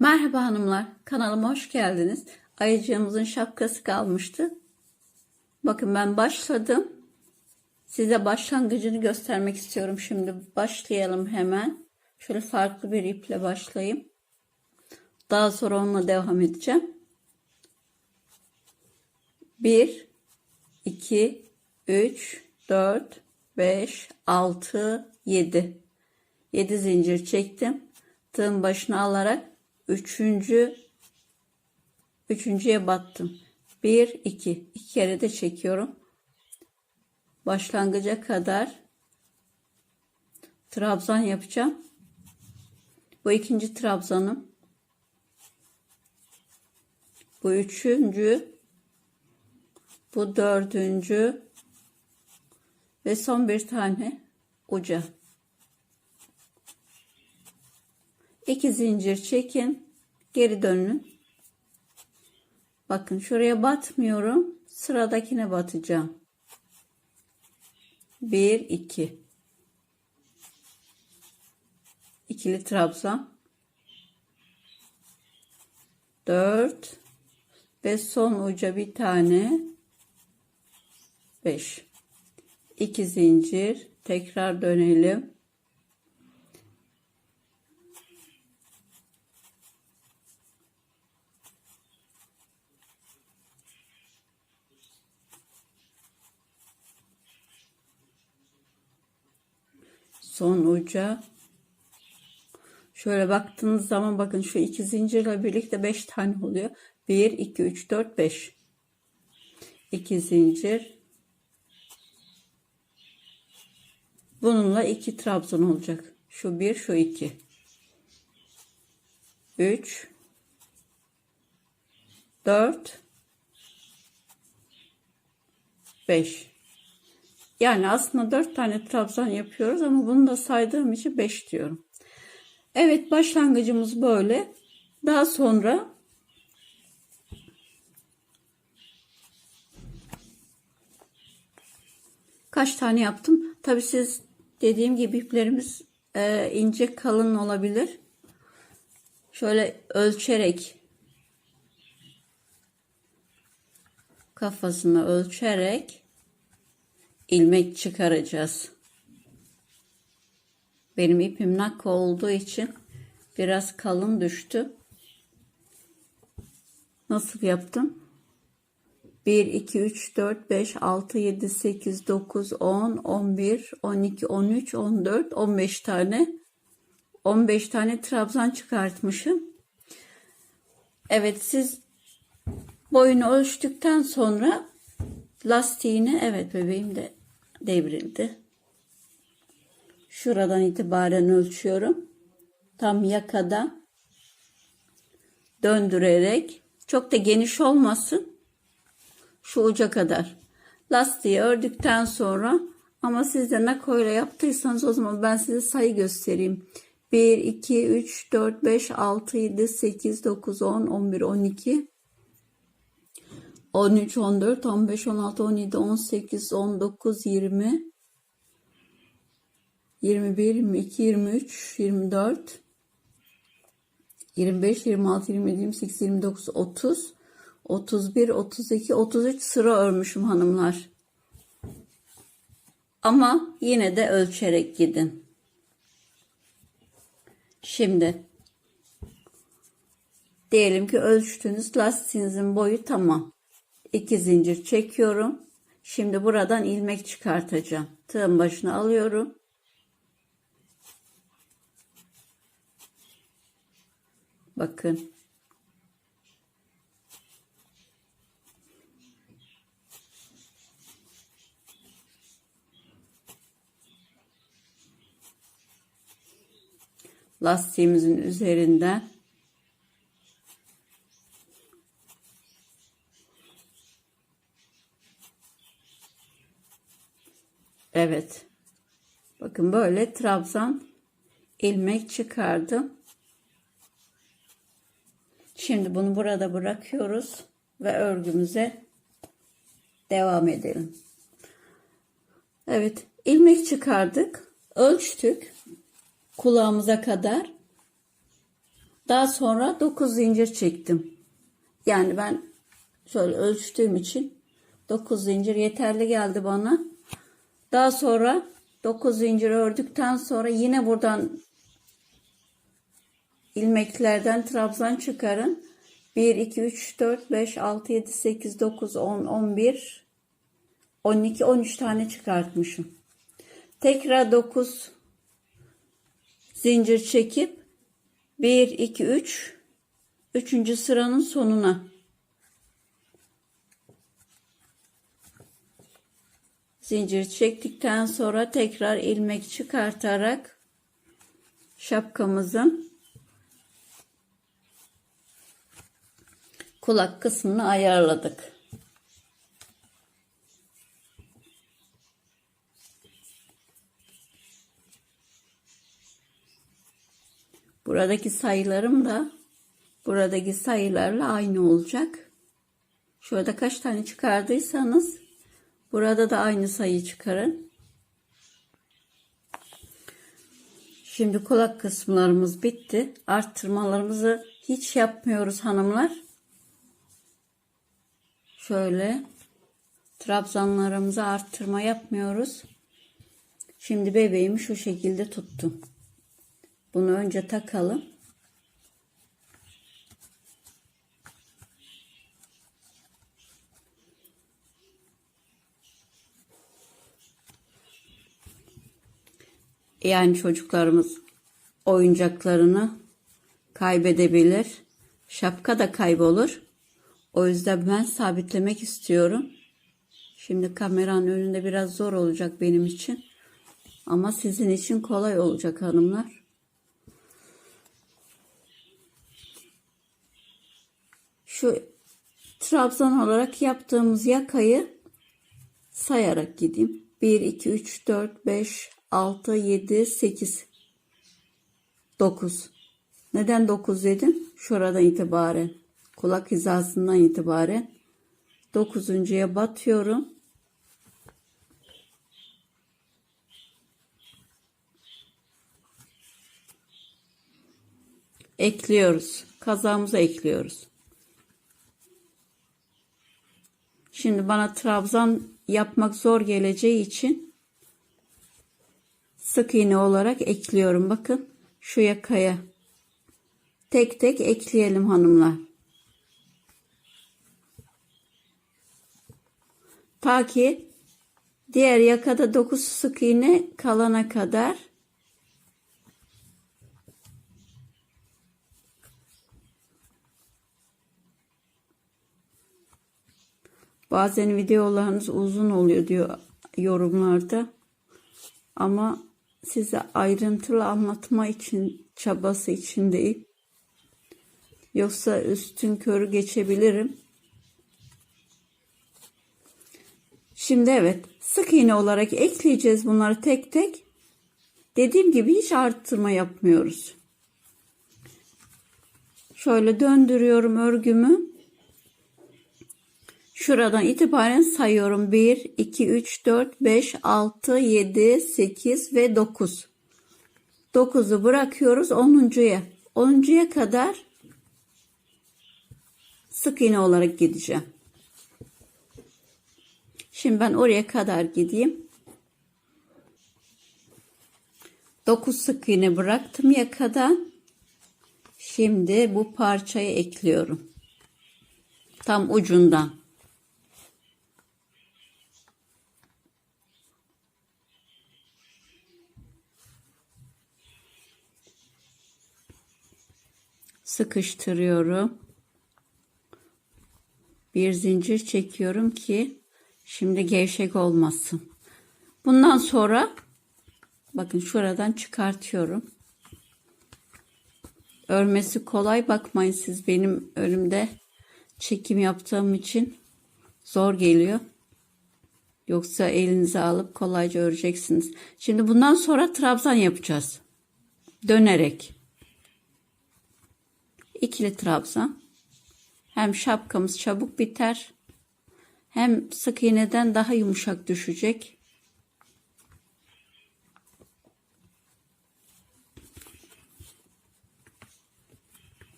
Merhaba hanımlar, kanalıma hoş geldiniz. Ayıcığımızın şapkası kalmıştı. Bakın ben başladım. Size başlangıcını göstermek istiyorum şimdi. Başlayalım hemen. Şöyle farklı bir iple başlayayım. Daha sonra onunla devam edeceğim. 1 2 3 4 5 6 7 7 zincir çektim. Tığın başına alarak üçüncü üçüncüye battım. 1 2 iki kere de çekiyorum. Başlangıca kadar trabzan yapacağım. Bu ikinci trabzanım. Bu üçüncü. Bu dördüncü. Ve son bir tane uca. İki zincir çekin. Geri dönün. Bakın şuraya batmıyorum. Sıradakine batacağım. 1 2 ikili trabzan 4 ve son uca bir tane 5 2 zincir tekrar dönelim son uca şöyle baktığınız zaman bakın şu iki zincirle birlikte 5 tane oluyor. 1 2 3 4 5 2 zincir. Bununla 2 trabzan olacak. Şu 1 şu 2 3 4 5 yani aslında 4 tane trabzan yapıyoruz ama bunu da saydığım için 5 diyorum. Evet başlangıcımız böyle. Daha sonra kaç tane yaptım? Tabi siz dediğim gibi iplerimiz e, ince kalın olabilir. Şöyle ölçerek kafasını ölçerek ilmek çıkaracağız. Benim ipim nak olduğu için biraz kalın düştü. Nasıl yaptım? 1, 2, 3, 4, 5, 6, 7, 8, 9, 10, 11, 12, 13, 14, 15 tane 15 tane trabzan çıkartmışım. Evet siz boyunu ölçtükten sonra lastiğini evet bebeğim de devrildi. Şuradan itibaren ölçüyorum. Tam yakadan döndürerek çok da geniş olmasın. Şu uca kadar. Lastiği ördükten sonra ama siz de nakoyla yaptıysanız o zaman ben size sayı göstereyim. 1, 2, 3, 4, 5, 6, 7, 8, 9, 10, 11, 12, 13, 14, 15, 16, 17, 18, 19, 20, 21, 22, 23, 24, 25, 26, 27, 28, 29, 30, 31, 32, 33 sıra örmüşüm hanımlar. Ama yine de ölçerek gidin. Şimdi diyelim ki ölçtünüz lastiğinizin boyu tamam. 2 zincir çekiyorum. Şimdi buradan ilmek çıkartacağım. Tığın başına alıyorum. Bakın. Lastiğimizin üzerinden Evet. Böyle trabzan ilmek çıkardım. Şimdi bunu burada bırakıyoruz ve örgümüze devam edelim. Evet, ilmek çıkardık, ölçtük kulağımıza kadar. Daha sonra 9 zincir çektim. Yani ben şöyle ölçtüğüm için 9 zincir yeterli geldi bana. Daha sonra 9 zincir ördükten sonra yine buradan ilmeklerden trabzan çıkarın. 1, 2, 3, 4, 5, 6, 7, 8, 9, 10, 11, 12, 13 tane çıkartmışım. Tekrar 9 zincir çekip 1, 2, 3, 3. sıranın sonuna zincir çektikten sonra tekrar ilmek çıkartarak şapkamızın kulak kısmını ayarladık. Buradaki sayılarım da buradaki sayılarla aynı olacak. Şurada kaç tane çıkardıysanız burada da aynı sayı çıkarın. Şimdi kulak kısımlarımız bitti. Arttırmalarımızı hiç yapmıyoruz hanımlar. Şöyle trabzanlarımıza arttırma yapmıyoruz. Şimdi bebeğimi şu şekilde tuttum. Bunu önce takalım. Yani çocuklarımız oyuncaklarını kaybedebilir. Şapka da kaybolur. O yüzden ben sabitlemek istiyorum. Şimdi kameranın önünde biraz zor olacak benim için. Ama sizin için kolay olacak hanımlar. Şu trabzan olarak yaptığımız yakayı sayarak gideyim. 1, 2, 3, 4, 5, 6, 7, 8, 9. Neden 9 dedim? Şuradan itibaren. Kulak hizasından itibaren. 9.ya batıyorum. Ekliyoruz. Kazağımıza ekliyoruz. Şimdi bana trabzan yapmak zor geleceği için sık iğne olarak ekliyorum. Bakın şu yakaya tek tek ekleyelim hanımlar. Ta ki diğer yakada 9 sık iğne kalana kadar Bazen videolarınız uzun oluyor diyor yorumlarda. Ama size ayrıntılı anlatma için çabası içindeyim. Yoksa üstün körü geçebilirim. Şimdi evet sık iğne olarak ekleyeceğiz bunları tek tek. Dediğim gibi hiç arttırma yapmıyoruz. Şöyle döndürüyorum örgümü. Şuradan itibaren sayıyorum. 1, 2, 3, 4, 5, 6, 7, 8 ve 9. 9'u bırakıyoruz 10.ya. 10.ya kadar sık iğne olarak gideceğim. Şimdi ben oraya kadar gideyim. 9 sık iğne bıraktım yakadan. Şimdi bu parçayı ekliyorum. Tam ucundan. Sıkıştırıyorum. Bir zincir çekiyorum ki şimdi gevşek olmasın. Bundan sonra bakın şuradan çıkartıyorum. Örmesi kolay bakmayın siz benim önümde çekim yaptığım için zor geliyor. Yoksa elinize alıp kolayca öreceksiniz. Şimdi bundan sonra trabzan yapacağız. Dönerek ikili trabzan. Hem şapkamız çabuk biter hem sık iğneden daha yumuşak düşecek.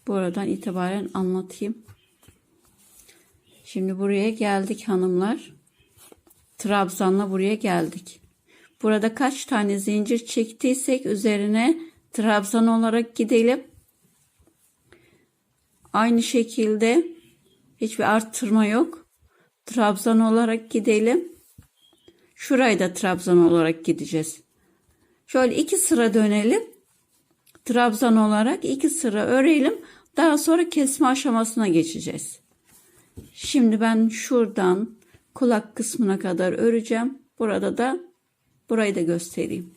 Buradan itibaren anlatayım. Şimdi buraya geldik hanımlar. Trabzan'la buraya geldik. Burada kaç tane zincir çektiysek üzerine trabzan olarak gidelim. Aynı şekilde hiçbir arttırma yok. Trabzan olarak gidelim. Şurayı da trabzan olarak gideceğiz. Şöyle iki sıra dönelim. Trabzan olarak iki sıra örelim. Daha sonra kesme aşamasına geçeceğiz. Şimdi ben şuradan kulak kısmına kadar öreceğim. Burada da burayı da göstereyim.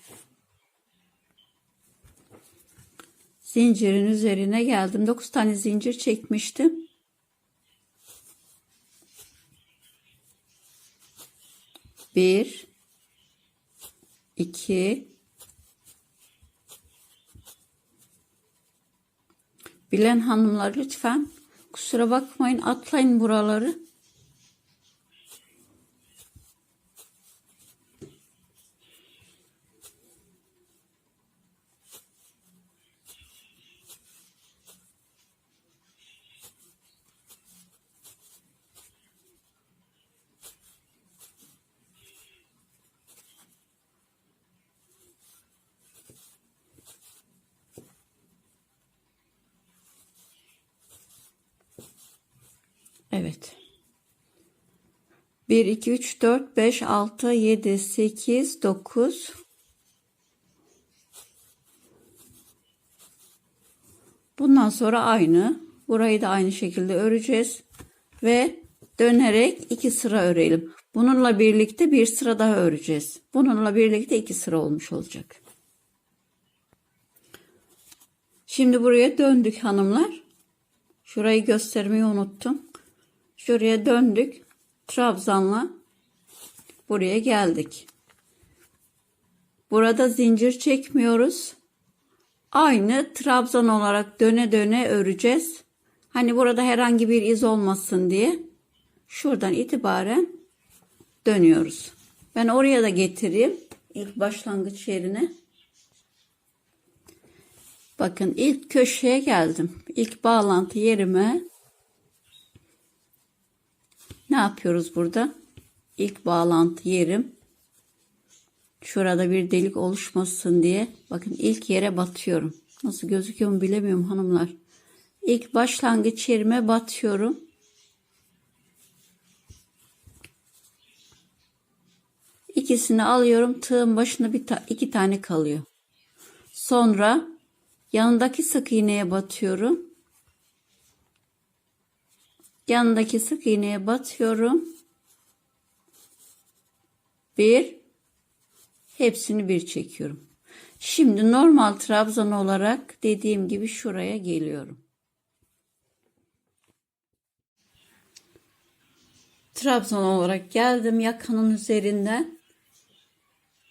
Zincirin üzerine geldim. 9 tane zincir çekmiştim. Bir, iki, bilen hanımlar lütfen kusura bakmayın atlayın buraları. Evet. 1, 2, 3, 4, 5, 6, 7, 8, 9. Bundan sonra aynı. Burayı da aynı şekilde öreceğiz. Ve dönerek iki sıra örelim. Bununla birlikte bir sıra daha öreceğiz. Bununla birlikte iki sıra olmuş olacak. Şimdi buraya döndük hanımlar. Şurayı göstermeyi unuttum. Şuraya döndük. Trabzan'la buraya geldik. Burada zincir çekmiyoruz. Aynı trabzan olarak döne döne öreceğiz. Hani burada herhangi bir iz olmasın diye şuradan itibaren dönüyoruz. Ben oraya da getireyim ilk başlangıç yerine. Bakın ilk köşeye geldim. İlk bağlantı yerime ne yapıyoruz burada? İlk bağlantı yerim. Şurada bir delik oluşmasın diye. Bakın ilk yere batıyorum. Nasıl gözüküyor mu bilemiyorum hanımlar. İlk başlangıç yerime batıyorum. İkisini alıyorum. Tığın başında bir ta iki tane kalıyor. Sonra yanındaki sık iğneye batıyorum. Yanındaki sık iğneye batıyorum. Bir, hepsini bir çekiyorum. Şimdi normal trabzan olarak dediğim gibi şuraya geliyorum. Trabzan olarak geldim yakanın üzerinden.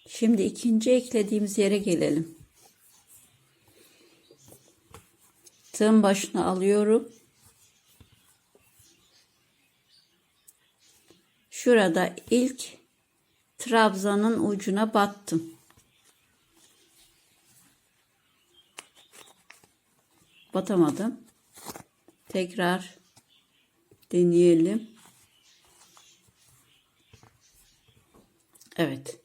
Şimdi ikinci eklediğimiz yere gelelim. Tığın başına alıyorum. Şurada ilk trabzanın ucuna battım. Batamadım. Tekrar deneyelim. Evet.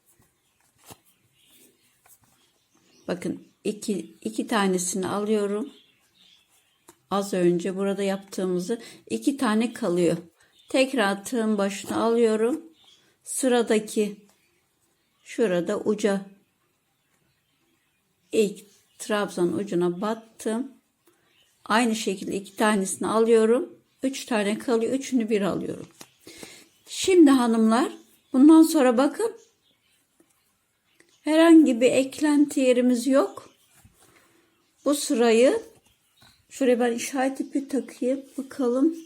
Bakın iki, iki tanesini alıyorum. Az önce burada yaptığımızı iki tane kalıyor. Tekrar tığın başına alıyorum. Sıradaki şurada uca ilk trabzan ucuna battım. Aynı şekilde iki tanesini alıyorum. Üç tane kalıyor. Üçünü bir alıyorum. Şimdi hanımlar bundan sonra bakın herhangi bir eklenti yerimiz yok. Bu sırayı şuraya ben işaret ipi takayım. Bakalım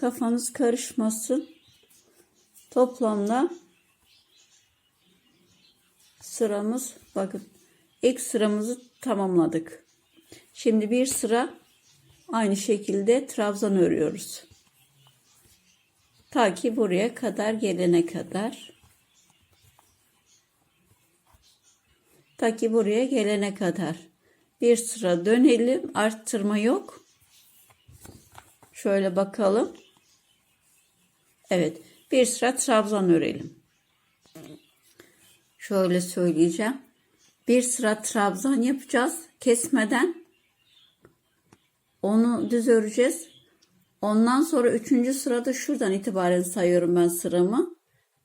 kafanız karışmasın. Toplamda sıramız bakın ilk sıramızı tamamladık. Şimdi bir sıra aynı şekilde trabzan örüyoruz. Ta ki buraya kadar gelene kadar. Ta ki buraya gelene kadar. Bir sıra dönelim. Arttırma yok. Şöyle bakalım. Evet. Bir sıra trabzan örelim. Şöyle söyleyeceğim. Bir sıra trabzan yapacağız. Kesmeden. Onu düz öreceğiz. Ondan sonra üçüncü sırada şuradan itibaren sayıyorum ben sıramı.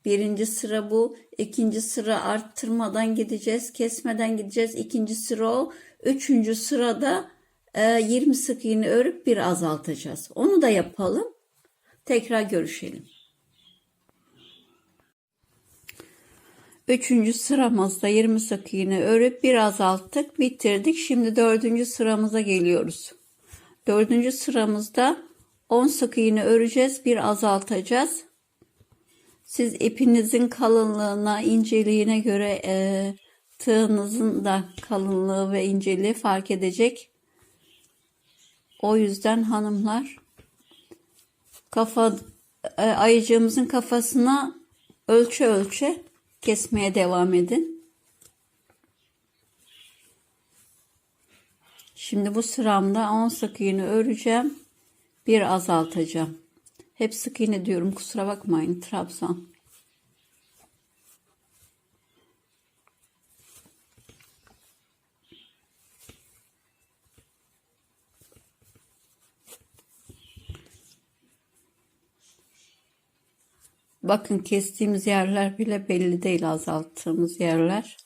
Birinci sıra bu. ikinci sıra arttırmadan gideceğiz. Kesmeden gideceğiz. İkinci sıra o. Üçüncü sırada e, 20 sık iğne örüp bir azaltacağız. Onu da yapalım. Tekrar görüşelim. Üçüncü sıramızda 20 sık iğne örüp bir azalttık. Bitirdik. Şimdi dördüncü sıramıza geliyoruz. Dördüncü sıramızda 10 sık iğne öreceğiz. Bir azaltacağız. Siz ipinizin kalınlığına, inceliğine göre e, tığınızın da kalınlığı ve inceliği fark edecek. O yüzden hanımlar kafa e, ayıcığımızın kafasına ölçü ölçe kesmeye devam edin. Şimdi bu sıramda 10 sık iğne öreceğim. Bir azaltacağım. Hep sık iğne diyorum kusura bakmayın Trabzan. Bakın kestiğimiz yerler bile belli değil azalttığımız yerler.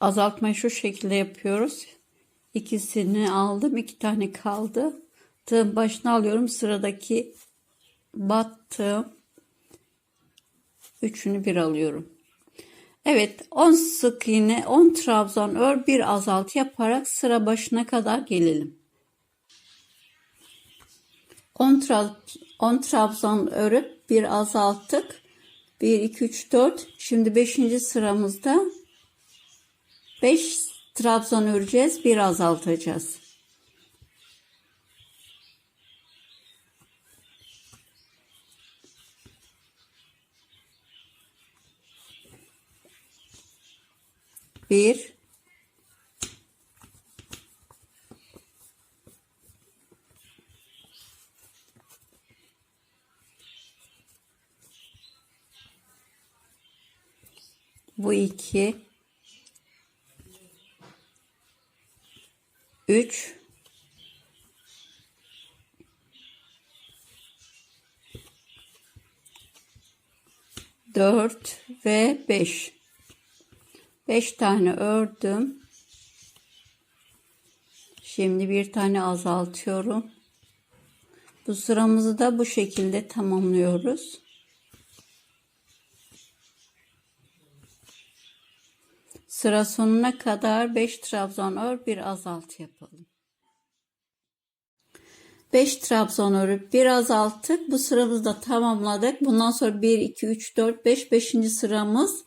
Azaltmayı şu şekilde yapıyoruz. İkisini aldım. iki tane kaldı. Tığın başına alıyorum. Sıradaki battığım üçünü bir alıyorum. Evet 10 sık iğne 10 trabzan ör bir azalt yaparak sıra başına kadar gelelim. 10, tra 10 trabzan örüp bir azalttık. 1 2 3 4 şimdi 5. sıramızda 5 trabzan öreceğiz. Bir azaltacağız. Bir bu iki 3 4 ve 5 5 tane ördüm. Şimdi bir tane azaltıyorum. Bu sıramızı da bu şekilde tamamlıyoruz. Sıra sonuna kadar 5 trabzan ör bir azalt yapalım. 5 trabzan örüp bir azalttık. Bu sıramızı da tamamladık. Bundan sonra 1, 2, 3, 4, 5, 5. sıramız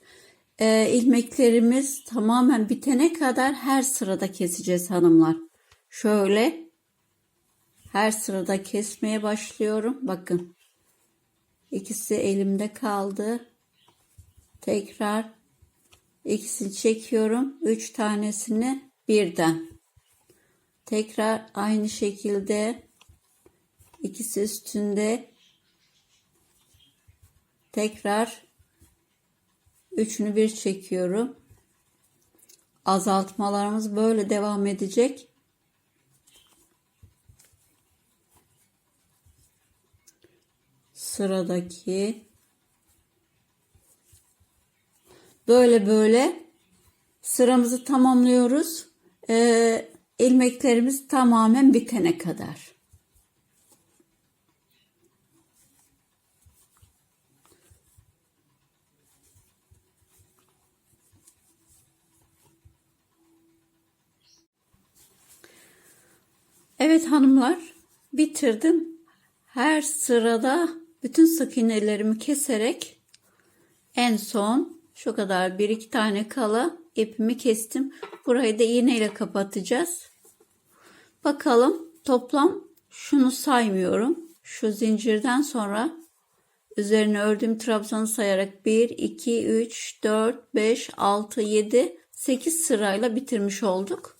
e, ilmeklerimiz tamamen bitene kadar her sırada keseceğiz hanımlar. Şöyle her sırada kesmeye başlıyorum. Bakın ikisi elimde kaldı. Tekrar ikisini çekiyorum. Üç tanesini birden. Tekrar aynı şekilde ikisi üstünde tekrar üçünü bir çekiyorum. Azaltmalarımız böyle devam edecek. Sıradaki Böyle böyle sıramızı tamamlıyoruz. Ee, ilmeklerimiz tamamen bitene kadar. Evet hanımlar bitirdim. Her sırada bütün sık iğnelerimi keserek en son şu kadar bir iki tane kala ipimi kestim. Burayı da iğneyle kapatacağız. Bakalım toplam şunu saymıyorum. Şu zincirden sonra üzerine ördüğüm trabzanı sayarak 1, 2, 3, 4, 5, 6, 7, 8 sırayla bitirmiş olduk.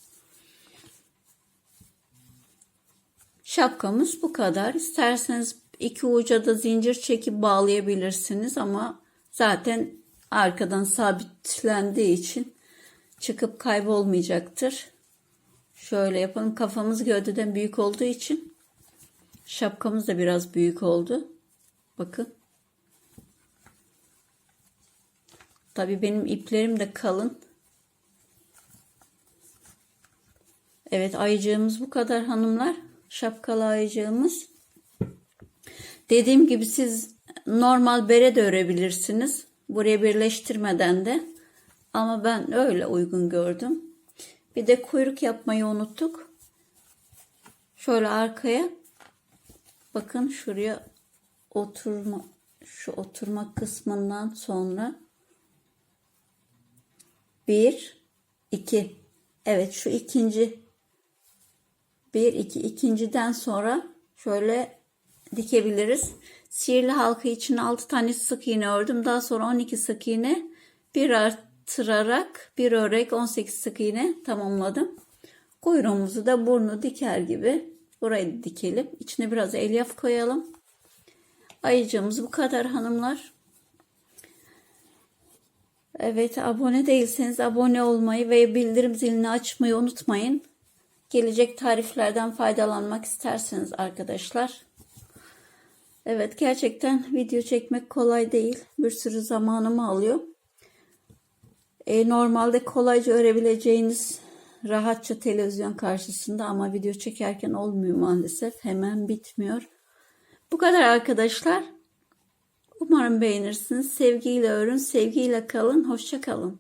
Şapkamız bu kadar. İsterseniz iki uca da zincir çekip bağlayabilirsiniz ama zaten arkadan sabitlendiği için çıkıp kaybolmayacaktır. Şöyle yapalım. Kafamız gövdeden büyük olduğu için şapkamız da biraz büyük oldu. Bakın. Tabii benim iplerim de kalın. Evet ayıcığımız bu kadar hanımlar. Şapkalı ayıcığımız. Dediğim gibi siz normal bere de örebilirsiniz. Buraya birleştirmeden de. Ama ben öyle uygun gördüm. Bir de kuyruk yapmayı unuttuk. Şöyle arkaya bakın şuraya oturma şu oturma kısmından sonra bir iki evet şu ikinci bir iki ikinciden sonra şöyle dikebiliriz. Sihirli halka için 6 tane sık iğne ördüm. Daha sonra 12 sık iğne bir artırarak bir örek 18 sık iğne tamamladım. Kuyruğumuzu da burnu diker gibi burayı dikelim. İçine biraz elyaf koyalım. Ayıcığımız bu kadar hanımlar. Evet abone değilseniz abone olmayı ve bildirim zilini açmayı unutmayın. Gelecek tariflerden faydalanmak isterseniz arkadaşlar. Evet gerçekten video çekmek kolay değil. Bir sürü zamanımı alıyor. E, normalde kolayca örebileceğiniz rahatça televizyon karşısında ama video çekerken olmuyor maalesef. Hemen bitmiyor. Bu kadar arkadaşlar. Umarım beğenirsiniz. Sevgiyle örün, sevgiyle kalın. Hoşça kalın.